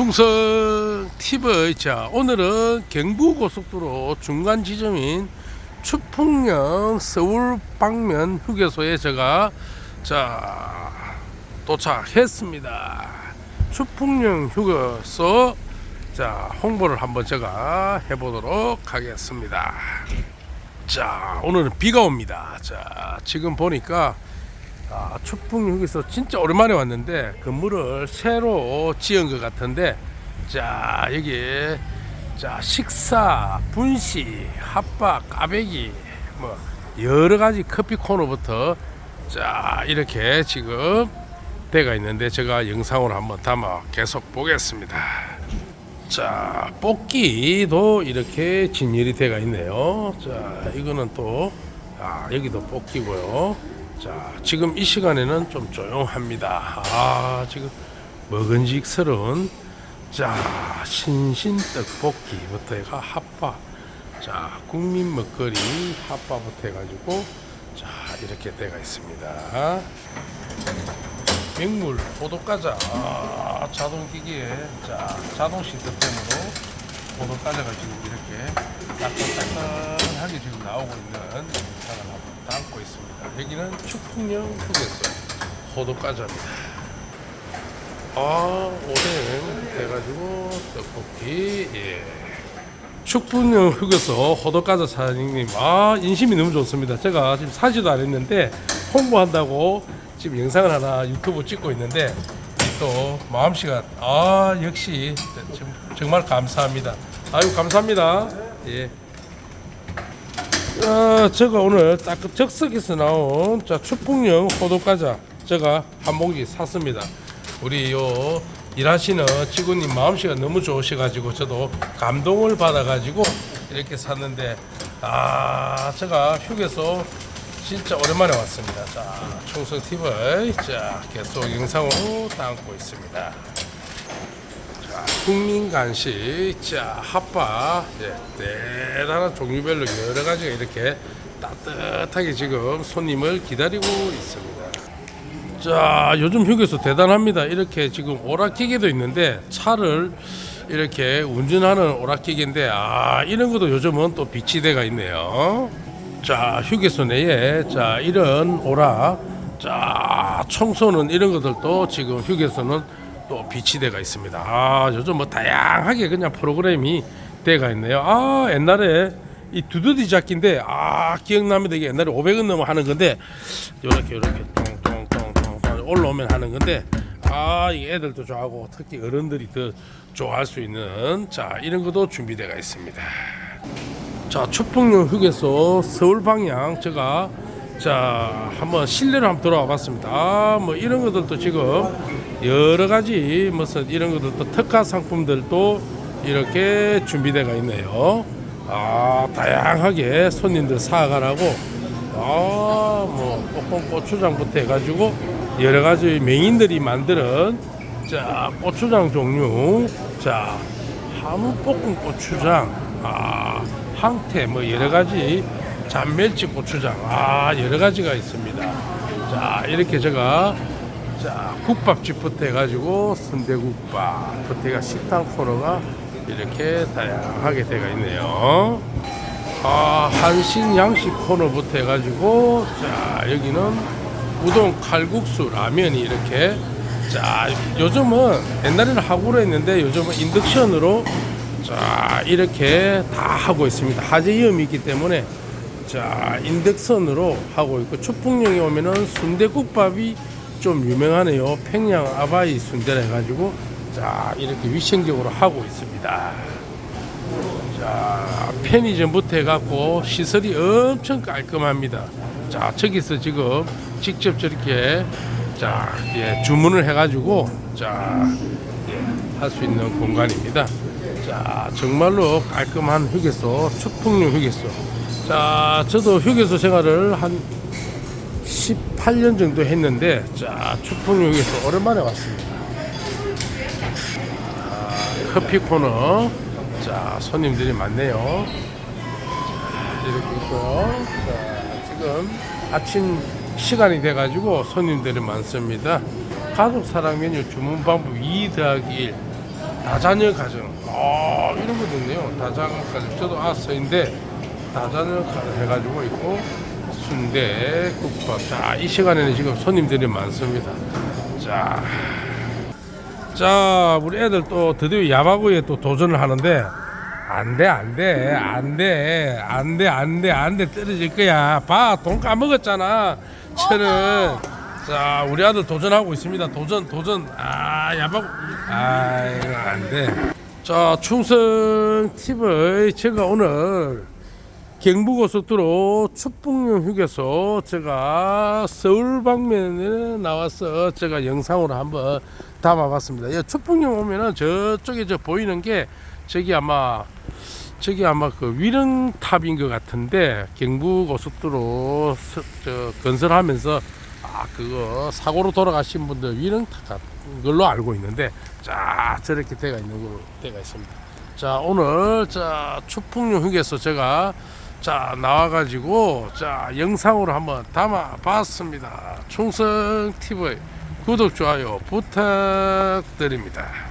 충성 TV 자 오늘은 경부고속도로 중간 지점인 추풍령 서울 방면 휴게소에 제가 자 도착했습니다. 추풍령 휴게소 자 홍보를 한번 제가 해보도록 하겠습니다. 자 오늘은 비가 옵니다. 자 지금 보니까 아, 추풍 휴게소 진짜 오랜만에 왔는데 건물을 새로 지은 것 같은데 자 여기 자 식사 분식 핫바 까베기 뭐 여러 가지 커피 코너부터 자 이렇게 지금 돼가 있는데 제가 영상으로 한번 담아 계속 보겠습니다. 자 뽑기도 이렇게 진열이 돼가 있네요. 자 이거는 또 아, 여기도 뽑기고요. 자, 지금 이 시간에는 좀 조용합니다. 아, 지금 먹은직스러운 자, 신신 떡볶이부터 해가 핫바. 자, 국민 먹거리 핫바부터 해가지고 자, 이렇게 돼가 있습니다. 맹물 포도과자 아, 자동기기에 자, 자동 시스템으로 포도과자가 지금 이렇게 따끈따끈하게 지금 나오고 있는 있습니다. 여기는 축풍령 휴게소 포도과자입니다. 아 오뎅 해가지고 떡볶이 예. 축풍령 휴게소 호도과자 사장님 아 인심이 너무 좋습니다. 제가 지금 사지도 안 했는데 홍보한다고 지금 영상을 하나 유튜브 찍고 있는데 또 마음씨가 아 역시 정- 정말 감사합니다. 아유 감사합니다. 예. 어, 제가 오늘 딱 적석에서 나온 자 추풍령 호두과자 제가 한 봉지 샀습니다. 우리 요 일하시는 직원님 마음씨가 너무 좋으셔가지고 저도 감동을 받아가지고 이렇게 샀는데 아 제가 휴게소 진짜 오랜만에 왔습니다. 자 충성 TV 자 계속 영상으로 담고 있습니다. 자, 국민 간식, 자, 핫바, 예, 대단한 종류별로 여러 가지가 이렇게 따뜻하게 지금 손님을 기다리고 있습니다. 자, 요즘 휴게소 대단합니다. 이렇게 지금 오락기계도 있는데 차를 이렇게 운전하는 오락기계인데 아, 이런 것도 요즘은 또 비치대가 있네요. 자, 휴게소 내에 자, 이런 오락, 자, 청소는 이런 것들도 지금 휴게소는 또 비치대가 있습니다. 아, 요즘 뭐 다양하게 그냥 프로그램이 돼가 있네요. 아, 옛날에 이 두더지 잡기인데 아, 기억납니다. 이게 옛날에 500원 넘어 하는 건데 요렇게 요렇게 똥똥똥똥 올라오면 하는 건데 아, 이 애들도 좋아하고 특히 어른들이 더 좋아할 수 있는 자, 이런 것도 준비되어 있습니다. 자, 추풍령 휴게소 서울 방향 제가 자 한번 실내로 한번 들어와 봤습니다. 아, 뭐 이런 것들도 지금 여러 가지 무슨 이런 것들도 특화 상품들도 이렇게 준비되어 있네요. 아 다양하게 손님들 사가라고. 아뭐 볶음 고추장부터 해가지고 여러 가지 맹인들이 만드는 자 고추장 종류. 자 한우 볶음 고추장. 아 항태 뭐 여러 가지. 잔멸치 고추장. 아 여러 가지가 있습니다. 자 이렇게 제가 자 국밥집부터 해가지고 순대국밥부터 해가 식당 코너가 이렇게 다양하게 되어 있네요. 아 한신 양식 코너부터 해가지고 자 여기는 우동 칼국수 라면이 이렇게 자 요즘은 옛날에는 하구로 했는데 요즘은 인덕션으로 자 이렇게 다 하고 있습니다. 위험이 있기 때문에 자 인덕선으로 하고 있고 추풍령에 오면은 순대국밥이 좀 유명하네요. 평양 아바이 순대라 해가지고 자 이렇게 위생적으로 하고 있습니다. 자 편의점부터 해갖고 시설이 엄청 깔끔합니다. 자 저기서 지금 직접 저렇게 자 예, 주문을 해가지고 자할 수 있는 공간입니다. 자 정말로 깔끔한 휴게소 추풍령 휴게소. 자 저도 휴게소 생활을 한 18년 정도 했는데 자 추풍역에서 오랜만에 왔습니다. 자, 커피 코너 자 손님들이 많네요. 자, 이렇게 있고요. 자, 지금 아침 시간이 돼 가지고 손님들이 많습니다. 가족 사랑 메뉴 주문 방법 2 더하기 1 다자녀 가정. 아, 이런 것도 있네요. 다자녀 가정. 저도 아서인데 다자녀 가정 해가지고 있고 순대, 국밥. 자, 이 시간에는 지금 손님들이 많습니다. 자, 자, 우리 애들 또 드디어 야바구에 또 도전을 하는데 안 돼, 안 돼, 안 돼, 안 돼, 안 돼, 안 돼, 떨어질 거야. 봐, 돈 까먹었잖아. 천은. 자, 우리 아들 도전하고 있습니다. 도전, 도전. 아, 야바구. 아, 이거 안 돼. 자, 충성 TV 제가 오늘 경부고속도로 축봉령 휴게소 제가 서울 방면에 나와서 제가 영상으로 한번 담아봤습니다. 예, 축봉령 오면은 저쪽에 저 보이는 게 저기 아마 저기 아마 그 위령탑인 것 같은데 경부고속도로 서- 저 건설하면서 아 그거 사고로 돌아가신 분들 위령탑 같은 걸로 알고 있는데 자 저렇게 돼가 있는 걸로 돼가 있습니다. 자 오늘 자 추풍령 휴게소 제가 자 나와가지고 자 영상으로 한번 담아봤습니다. 충성 TV 구독 좋아요 부탁드립니다.